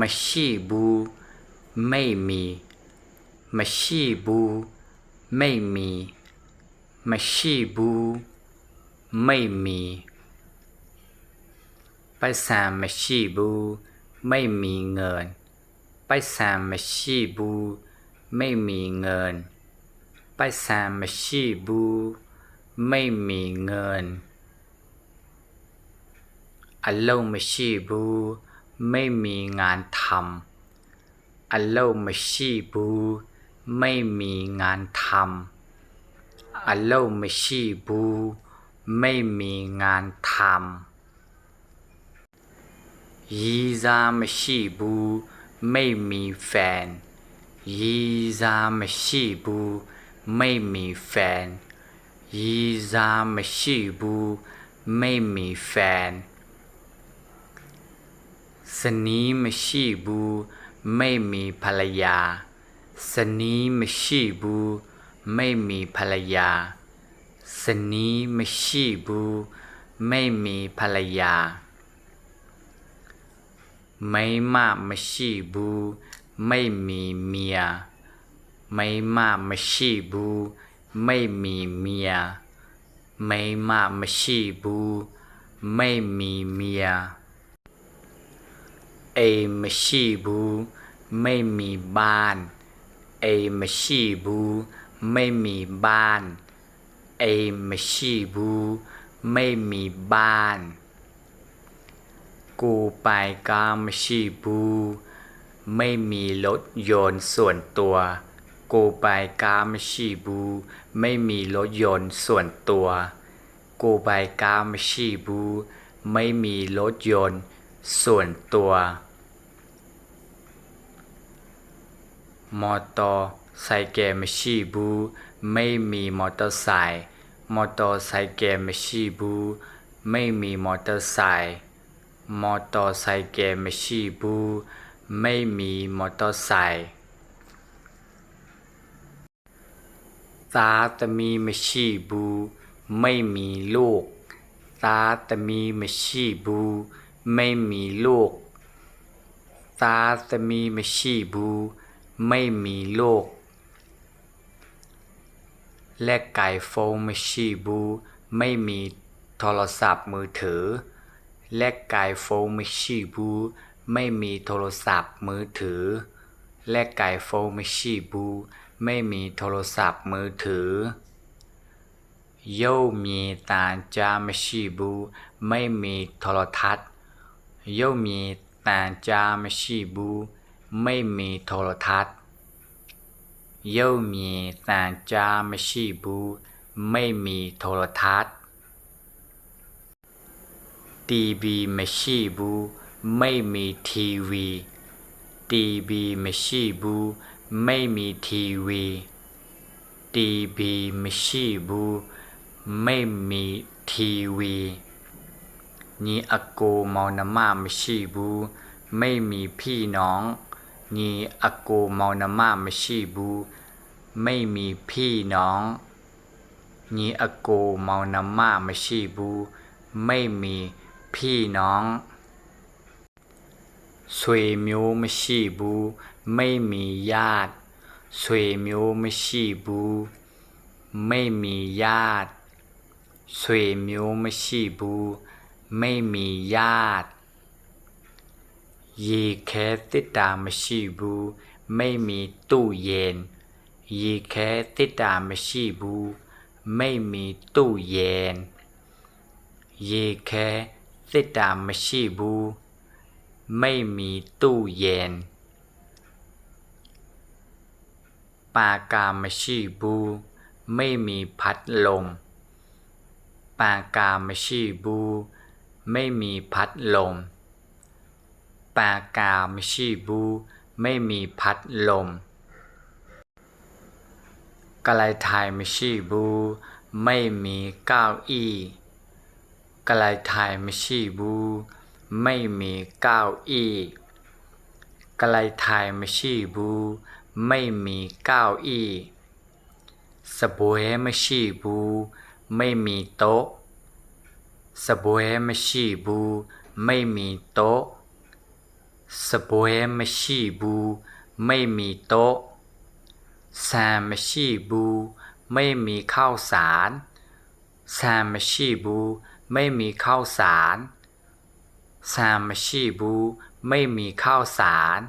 มาชีบู ไม่มีมาชีบู ไม่มีมาชีบู ไม่มีไปสามมาชีบู ไม่มีเงินไปสามมาชีบู ไม่มีเงินไปสามมาชีบู ไม่มีเงินอัลโลมาชีบู ไม่มีงานทำอัลโลมาชีบูไม่มีงานทำอัลโลมาชีบูไม่มีงานทำยีซามาชีบูไม่มีแฟนยีซามาชีบูไม่มีแฟนยีซามาชีบูไม่มีแฟน สนีมชีบูไม่มีภรรยา สนีมชีบูไม่มีภรรยา สนีมชีบูไม่มีภรรยา ไม่มามชีบูไม่มีเมีย ไม่มามชีบูไม่มีเมีย ไม่มามชีบูไม่มีเมีย เอมชีบูไม่มีบ้านเอมชีบูไม่มีบ้านเอมชีบูไม่มีบ้าน กูไปกามชีบูไม่มีรถยนต์ส่วนตัว กูไปกามชีบูไม่มีรถยนต์ส่วนตัว กูไปกามชีบูไม่มีรถยนต์ ส่วนตัว มอเตอร์ไซค์เกมชีบูไม่มีมอเตอร์ไซค์มอเตอร์ไซค์เกมชีบูไม่มีมอเตอร์ไซค์มอเตอร์ไซค์เกมชีบูไม่มีมอเตอร์ไซค์ตาตมีมชีบูไม่มีลูกตาตมีมชีบู ไม่มีโรคซาสมีมชีบู ไม่มีโรคและไก่โฟมชีบู ไม่มีโทรศัพท์มือถือ และไก่โฟมชีบู ไม่มีโทรศัพท์มือถือ และไก่โฟมชีบู ไม่มีโทรศัพท์มือถือย่อมีตาจามชีบู ไม่มีโทรทัศน์ ย่อมมีแต่จะไม่ชีบูไม่มีโทรทัศน์ย่อมมีแต่จะไม่ชีบูไม่มีโทรทัศน์ทีวีไม่ชีบูไม่มีทีวีทีวีไม่ชีบูไม่มีทีวีทีวีไม่ชีบูไม่มีทีวี นีอโกเมอนามาไม่ชีบูไม่มีพี่น้อง นีอโกเมอนามาไม่ชีบูไม่มีพี่น้องนีอโกเมอนามาไม่ชีบูไม่มีพี่น้องสวยมิวไม่ชีบูไม่มีญาติสวยมิวไม่ชีบูไม่มีญาติสวยมิวไม่ชีบู ไม่มีญาติยีเคติดตามชีบูไม่มีตู้เย็นยีเคติดตามชีบูไม่มีตู้เย็นยีเคติดตามชีบูไม่มีตู้เย็นปากามชีบูไม่มีพัดลมปากามชีบู ไม่มีพัดลม ปากามชีบูไม่มีพัดลมกลายไทยมชีบูไม่มีเก้าอี้กลายไทยมชีบูไม่มีเก้าอี้กลายไทยมชีบูไม่มีเก้าอี้สบวยมชีบูไม่มีโต๊ะ สบวยไม่ชีบูไม่มีโต๊ะสบวยไม่ชีบูไม่มีโต๊ะซามชีบูไม่มีข้าวสารซามชีบูไม่มีข้าวสารซามชีบูไม่มีข้าวสาร